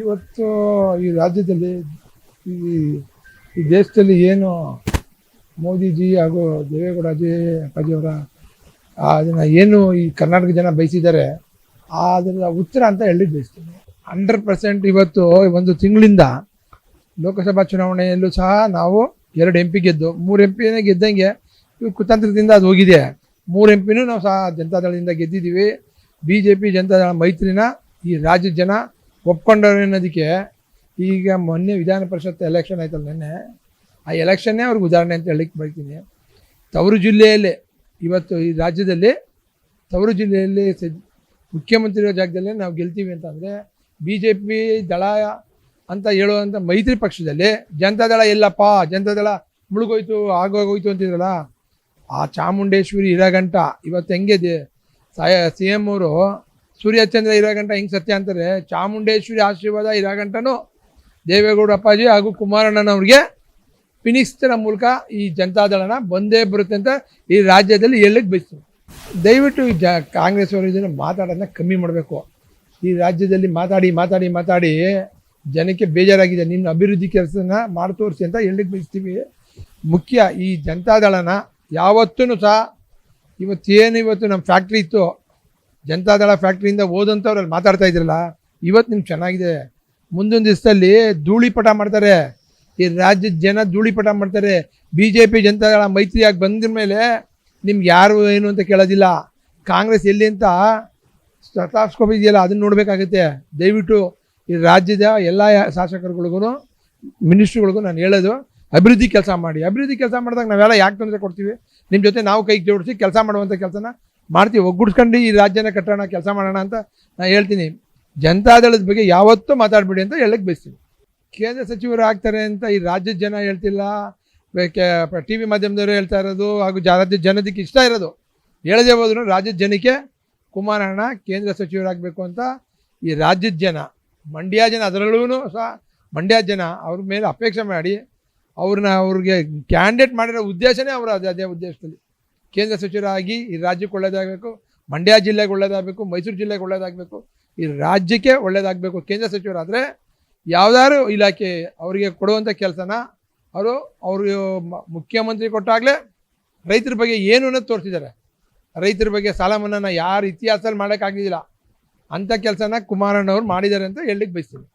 ಇವತ್ತು ಈ ರಾಜ್ಯದಲ್ಲಿ ಈ ಈ ದೇಶದಲ್ಲಿ ಏನು ಮೋದಿಜಿ ಹಾಗೂ ದೇವೇಗೌಡ ಅಜಯ್ ಅಪ್ಪಾಜಿಯವರ ಅದನ್ನು ಏನು ಈ ಕರ್ನಾಟಕ ಜನ ಬಯಸಿದ್ದಾರೆ ಅದರ ಉತ್ತರ ಅಂತ ಹೇಳಿ ಬಯಸ್ತೀನಿ. ಹಂಡ್ರೆಡ್ ಪರ್ಸೆಂಟ್ ಇವತ್ತು ಒಂದು ತಿಂಗಳಿಂದ ಲೋಕಸಭಾ ಚುನಾವಣೆಯಲ್ಲೂ ಸಹ ನಾವು ಎರಡು ಎಂ ಪಿ ಗೆದ್ದು, ಮೂರು ಎಂ ಪಿನೇ ಗೆದ್ದಂಗೆ ಕುತಂತ್ರದಿಂದ ಅದು ಹೋಗಿದೆ. ಮೂರು ಎಂ ಪಿನೂ ನಾವು ಸಹ ಜನತಾದಳದಿಂದ ಗೆದ್ದಿದ್ದೀವಿ. ಬಿ ಜೆ ಪಿ ಜನತಾದಳ ಮೈತ್ರಿನ ಈ ರಾಜ್ಯದ ಜನ ಒಪ್ಕೊಂಡವ್ರು ಅನ್ನೋದಕ್ಕೆ ಈಗ ಮೊನ್ನೆ ವಿಧಾನ ಪರಿಷತ್ ಎಲೆಕ್ಷನ್ ಆಯ್ತಲ್ಲ ನೆನ್ನೆ, ಆ ಎಲೆಕ್ಷನ್ನೇ ಅವ್ರಿಗೆ ಉದಾಹರಣೆ ಅಂತ ಹೇಳಿಕ್ಕೆ ಬರ್ತೀನಿ ತವರು ಜಿಲ್ಲೆಯಲ್ಲಿ, ಇವತ್ತು ಈ ರಾಜ್ಯದಲ್ಲಿ ತವರು ಜಿಲ್ಲೆಯಲ್ಲಿ ಸ, ಮುಖ್ಯಮಂತ್ರಿ ಇರೋ ಜಾಗದಲ್ಲೇ ನಾವು ಗೆಲ್ತೀವಿ ಅಂತಂದರೆ ಬಿ ಜೆ ಪಿ ದಳ ಅಂತ ಹೇಳುವಂಥ ಮೈತ್ರಿ ಪಕ್ಷದಲ್ಲಿ ಜನತಾದಳ ಎಲ್ಲಪ್ಪ ಜನತಾದಳ ಮುಳುಗೋಯ್ತು, ಆಗೋಗೋಯ್ತು ಅಂತಿದ್ರಲ್ಲ, ಆ ಚಾಮುಂಡೇಶ್ವರಿ ಇರೋಗಂಟ ಇವತ್ತು ಹೆಂಗೆ ಸಾಯ, ಸಿ ಎಂ ಅವರು ಸೂರ್ಯಚಂದ್ರ ಇರಾಗಂಟ ಹಿಂಗೆ ಸತ್ಯ ಅಂತಾರೆ. ಚಾಮುಂಡೇಶ್ವರಿ ಆಶೀರ್ವಾದ ಇರಾಗಂಟನೂ ದೇವೇಗೌಡ ಅಪ್ಪಾಜಿ ಹಾಗೂ ಕುಮಾರಣ್ಣನವ್ರಿಗೆ ಪಿನಿಸ್ತರ ಮೂಲಕ ಈ ಜನತಾದಳನ ಬಂದೇ ಬರುತ್ತೆ ಅಂತ ಈ ರಾಜ್ಯದಲ್ಲಿ ಹೇಳಕ್ಕೆ ಬಯಸ್ತೀನಿ. ದಯವಿಟ್ಟು ಜ ಕಾಂಗ್ರೆಸ್ ಅವರು ಇದನ್ನು ಮಾತಾಡೋದನ್ನ ಕಮ್ಮಿ ಮಾಡಬೇಕು. ಈ ರಾಜ್ಯದಲ್ಲಿ ಮಾತಾಡಿ ಮಾತಾಡಿ ಮಾತಾಡಿ ಜನಕ್ಕೆ ಬೇಜಾರಾಗಿದೆ. ನಿಮ್ಮ ಅಭಿವೃದ್ಧಿ ಕೆಲಸನ ಮಾಡಿ ತೋರಿಸಿ ಅಂತ ಹೇಳಕ್ಕೆ ಬಯಸ್ತೀವಿ. ಮುಖ್ಯ ಈ ಜನತಾದಳನ ಯಾವತ್ತೂ ಸಹ ಇವತ್ತೇನು ಇವತ್ತು ನಮ್ಮ ಫ್ಯಾಕ್ಟ್ರಿ ಇತ್ತು ಜನತಾದಳ ಫ್ಯಾಕ್ಟ್ರಿಯಿಂದ ಓದಂಥವ್ರು ಅಲ್ಲಿ ಮಾತಾಡ್ತಾ ಇದ್ರಲ್ಲ, ಇವತ್ತು ನಿಮ್ಗೆ ಚೆನ್ನಾಗಿದೆ. ಮುಂದಿನ ದಿವಸದಲ್ಲಿ ಧೂಳಿಪಟ ಮಾಡ್ತಾರೆ. ಈ ರಾಜ್ಯದ ಜನ ಧೂಳಿಪಟ ಮಾಡ್ತಾರೆ. ಬಿ ಜೆ ಪಿ ಜನತಾದಳ ಮೈತ್ರಿಯಾಗಿ ಬಂದ ಮೇಲೆ ನಿಮ್ಗೆ ಯಾರು ಏನು ಅಂತ ಕೇಳೋದಿಲ್ಲ. ಕಾಂಗ್ರೆಸ್ ಎಲ್ಲಿ ಅಂತ ಸ್ಟಾಫ್ಸ್ಕೋಪ್ ಇದೆಯಲ್ಲ, ಅದನ್ನ ನೋಡಬೇಕಾಗುತ್ತೆ. ದಯವಿಟ್ಟು ಈ ರಾಜ್ಯದ ಎಲ್ಲ ಶಾಸಕರುಗಳಿಗೂ, ಮಿನಿಸ್ಟ್ರುಗಳಿಗೂ ನಾನು ಹೇಳೋದು, ಅಭಿವೃದ್ಧಿ ಕೆಲಸ ಮಾಡಿ. ಅಭಿವೃದ್ಧಿ ಕೆಲಸ ಮಾಡಿದಾಗ ನಾವೆಲ್ಲ ಯಾಕೆ ತೊಂದರೆ ಕೊಡ್ತೀವಿ? ನಿಮ್ಮ ಜೊತೆ ನಾವು ಕೈ ಜೋಡಿಸಿ ಕೆಲಸ ಮಾಡುವಂಥ ಕೆಲಸನ ಮಾಡ್ತೀವಿ, ಒಗ್ಗೂಡಿಸ್ಕೊಂಡು ಈ ರಾಜ್ಯನ ಕಟ್ಟೋಣ, ಕೆಲಸ ಮಾಡೋಣ ಅಂತ ನಾನು ಹೇಳ್ತೀನಿ. ಜನತಾದಳದ ಬಗ್ಗೆ ಯಾವತ್ತೂ ಮಾತಾಡಬೇಡಿ ಅಂತ ಹೇಳಕ್ಕೆ ಬಯಸ್ತೀನಿ. ಕೇಂದ್ರ ಸಚಿವರು ಆಗ್ತಾರೆ ಅಂತ ಈ ರಾಜ್ಯದ ಜನ ಹೇಳ್ತಿಲ್ಲ. ಟಿ ವಿ ಮಾಧ್ಯಮದವರು ಹೇಳ್ತಾ ಇರೋದು ಹಾಗೂ ರಾಜ್ಯದ ಜನದಕ್ಕೆ ಇಷ್ಟ ಇರೋದು. ಹೇಳದೆ ಹೋದ್ರು ರಾಜ್ಯದ ಜನಕ್ಕೆ ಕುಮಾರಣ್ಣ ಕೇಂದ್ರ ಸಚಿವರಾಗಬೇಕು ಅಂತ ಈ ರಾಜ್ಯದ ಜನ, ಮಂಡ್ಯ ಜನ ಅದರಲ್ಲೂ ಸಹ ಮಂಡ್ಯ ಜನ ಅವ್ರ ಮೇಲೆ ಅಪೇಕ್ಷೆ ಮಾಡಿ ಅವ್ರನ್ನ ಅವ್ರಿಗೆ ಕ್ಯಾಂಡಿಡೇಟ್ ಮಾಡಿರೋ ಉದ್ದೇಶನೇ ಅವರು ಅದೇ ಅದೇ ಉದ್ದೇಶದಲ್ಲಿ. ಕೇಂದ್ರ ಸಚಿವರಾಗಿ ಈ ರಾಜ್ಯಕ್ಕೆ ಒಳ್ಳೇದಾಗಬೇಕು, ಮಂಡ್ಯ ಜಿಲ್ಲೆಗೆ ಒಳ್ಳೇದಾಗಬೇಕು, ಮೈಸೂರು ಜಿಲ್ಲೆಗೆ ಒಳ್ಳೇದಾಗಬೇಕು, ಈ ರಾಜ್ಯಕ್ಕೆ ಒಳ್ಳೇದಾಗಬೇಕು ಕೇಂದ್ರ ಸಚಿವರಾದರೆ ಯಾವುದಾದ್ರು ಇಲಾಖೆ ಅವರಿಗೆ ಕೊಡುವಂಥ ಕೆಲಸನ ಅವರು ಅವರು ಮುಖ್ಯಮಂತ್ರಿ ಕೊಟ್ಟಾಗಲೇ ರೈತರ ಬಗ್ಗೆ ಏನು ಅನ್ನೋದು ತೋರಿಸಿದ್ದಾರೆ. ರೈತರ ಬಗ್ಗೆ ಸಾಲ ಮನ್ನಾನ ಯಾರು ಇತಿಹಾಸದಲ್ಲಿ ಮಾಡೋಕ್ಕಾಗಿದ್ದಿಲ್ಲ ಅಂಥ ಕೆಲಸನ ಕುಮಾರಣ್ಣವ್ರು ಮಾಡಿದ್ದಾರೆ ಅಂತ ಹೇಳಲಿಕ್ಕೆ ಬಯಸ್ತೀನಿ.